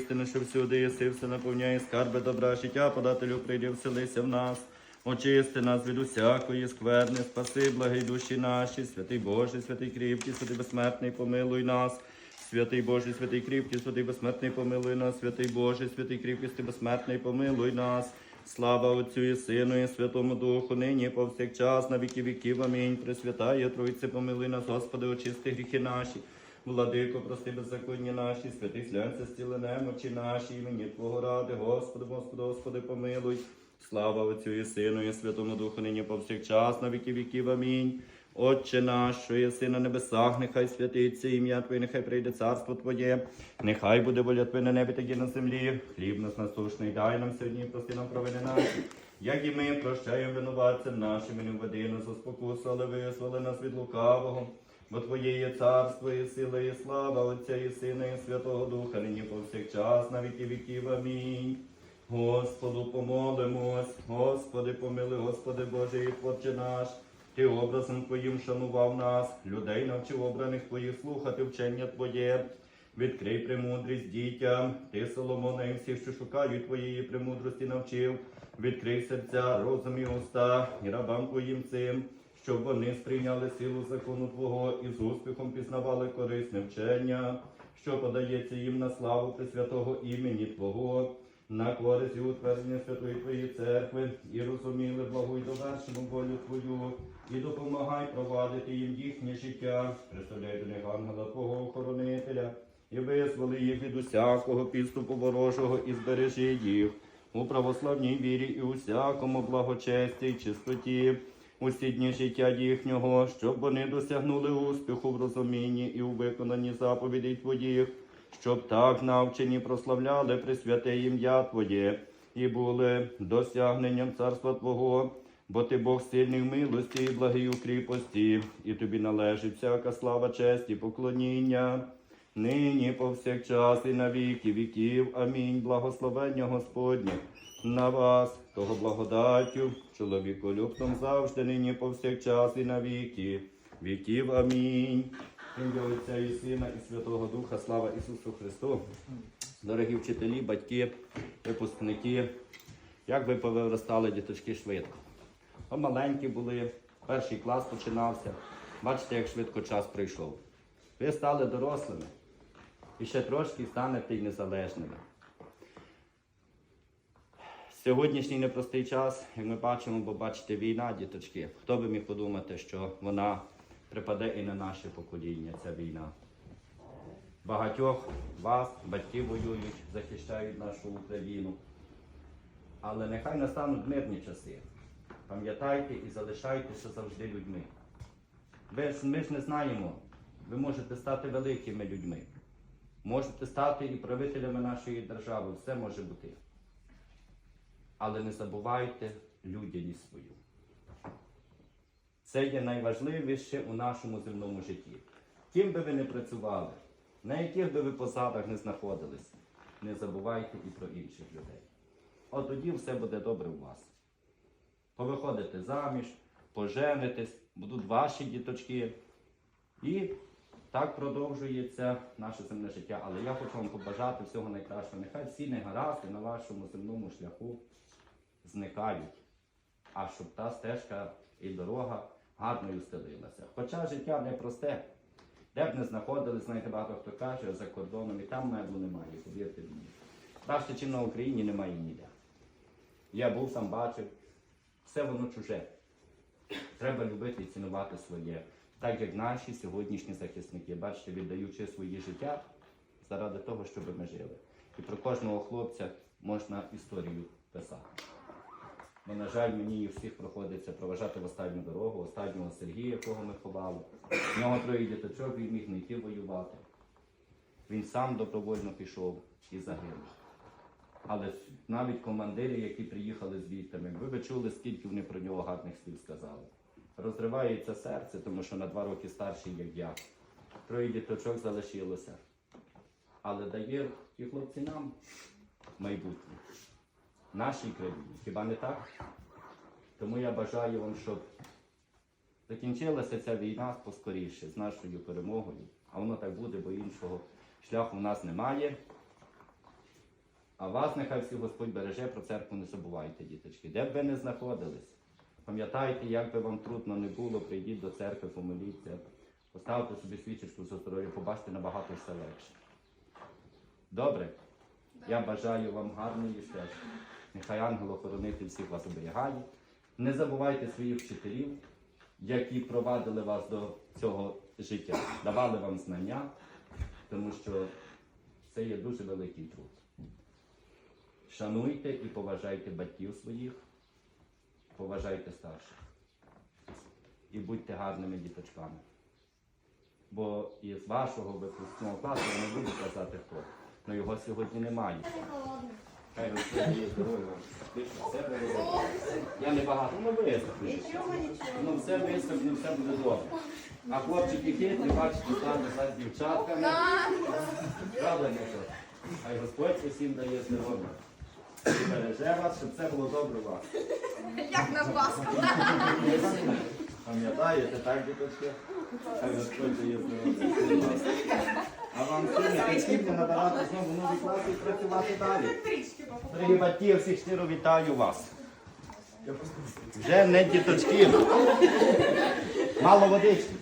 Істина, що всюди єси, все наповняє скарби добра, життя подателю прийди, вселися в нас. Очисти нас від усякої скверни, спаси, благий душі наші, святий Боже, святий кріпкий, святий безсмертний, помилуй нас. Святий Боже, святий кріпкий, святий безсмертний, помилуй нас, святий Боже, святий кріпкий, святий безсмертний, помилуй нас. Слава Отцю і Сину, і Святому Духу, нині повсякчас, на віки віків. Амінь. Пресвятає Тройце, помилуй нас, Господи, очисти гріхи наші. Владико, прости беззаконні наші, святий слянця, стіли немочі наші, імені Твого ради, Господи, Господи, Господи, помилуй. Слава Отцю і Сину, і Святому Духу, нині повсякчас, на віки віків. Амінь. Отче наш, що єси на небесах, нехай святиться ім'я Твоє, нехай прийде царство Твоє, нехай буде воля Твоя на небі, так і на землі. Хліб нас насушний, дай нам сьогодні, прости нам провини наші, як і ми прощаємо винуватцям нашим, і не введи нас у спокусу, але визволи нас від лукавого. Бо Твоє є царство, і сила, і слава Отця, і Сина, і Святого Духа, нині повсякчас, на віки віків. Амінь. Господу помолимось, Господи, помили, Господи Боже, і Творче наш. Ти образом Твоїм шанував нас, людей навчив обраних Твоїх слухати вчення Твоє. Відкрий премудрість дітям, ти Соломона і всіх, що шукають Твоєї премудрості, навчив. Відкрий серця, розум і уста, і рабам Твоїм цим, щоб вони сприйняли силу закону Твого і з успіхом пізнавали корисне вчення, що подається їм на славу Пресвятого імені Твого на користь і утвердження Святої Твоєї церкви, і розуміли благу й довершену волю Твою, і допомагай провадити їм їхнє життя, представляй до них ангела Твого охоронителя, і визволи їх від усякого підступу ворожого, і збережи їх у православній вірі і усякому благочесті й чистоті. Усі дні життя їхнього, щоб вони досягнули успіху в розумінні і у виконанні заповідей Твоїх, щоб так навчені прославляли Пресвяте ім'я Твоє і були досягненням царства Твого, бо Ти Бог сильний милості і благий у кріпості, і тобі належить всяка слава, честь і поклоніння. Нині повсякчас і на віки віків. Амінь. Благословення Господнє на вас, того благодаттю, любцом завжди, нині повсякчас і на віки віків. Амінь. Ім'я Отця і Сина, і Святого Духа, слава Ісусу Христу. Дорогі вчителі, батьки, випускники, як ви повиростали діточки швидко. Ви маленькі були, перший клас починався. Бачите, як швидко час прийшов. Ви стали дорослими і ще трошки станете й незалежними. Сьогоднішній непростий час, як ми бачимо, бо бачите, війна, діточки. Хто би міг подумати, що вона припаде і на наше покоління, ця війна. Багатьох вас, батьки воюють, захищають нашу Україну. Але нехай настануть мирні часи. Пам'ятайте і залишайтеся завжди людьми. Ви ми ж не знаємо, ви можете стати великими людьми. Можете стати і правителями нашої держави, все може бути. Але не забувайте людяність свою. Це є найважливіше у нашому земному житті. Ким би ви не працювали, на яких би ви посадах не знаходились, не забувайте і про інших людей. От тоді все буде добре у вас. Повиходите заміж, поженитесь, будуть ваші діточки. І так продовжується наше земне життя. Але я хочу вам побажати всього найкращого. Нехай всі негаразди на вашому земному шляху зникають, а щоб та стежка і дорога гарною стелилася. Хоча життя непросте, де б не знаходились, знаєте, багато хто каже за кордоном, і там меблу немає, повірте мені. Краще, чим на Україні немає ніде. Я був там, бачив, все воно чуже. Треба любити і цінувати своє. Так як наші сьогоднішні захисники, бачите, віддаючи свої життя заради того, щоб ми жили. І про кожного хлопця можна історію писати. Бо, на жаль, мені і всіх приходиться проважати в останню дорогу, останнього Сергія, якого ми ховали. У нього троє діточок, він міг не йти воювати. Він сам добровольно пішов і загинув. Але навіть командири, які приїхали з вітами, ви чули, скільки вони про нього гарних слів сказали. Розривається серце, тому що на два роки старший, як я. Троє діточок залишилося. Але дає ті хлопці нам майбутнє нашій країні. Хіба не так? Тому я бажаю вам, щоб закінчилася ця війна поскоріше з нашою перемогою. А воно так буде, бо іншого шляху в нас немає. А вас нехай всі Господь береже, про церкву не забувайте, діточки. Де б ви не знаходились, пам'ятайте, як би вам трудно не було, прийдіть до церкви, помоліться, поставте собі свічечку за здоров'я, побачите набагато все легше. Добре? Я бажаю вам гарної стежки. Нехай ангел-охоронитель всіх вас оберігає. Не забувайте своїх вчителів, які провадили вас до цього життя, давали вам знання, тому що це є дуже великий труд. Шануйте і поважайте батьків своїх, поважайте старших. І будьте гарними діточками. Бо із вашого випускного класу я не буду казати хто, але його сьогодні немає. Хай Господь є здоров'я. Я не багато, ну висохну. Нічого, нічого. Ну все висохне, все буде добре. А хлопчики хитрі, бачите, там за дівчатками. Правда, не що? Хай Господь усім дає здоров'я. Береже вас, щоб все було добре у вас. Як на Пасху. Пам'ятаєте, так, діточки? Хай Господь дає здоров'я. А вам всім не хотіться набирати знову нові класи і працювати далі. Дорогі батьки, я всіх щиро вітаю вас. Вже не діточки. Мало водички.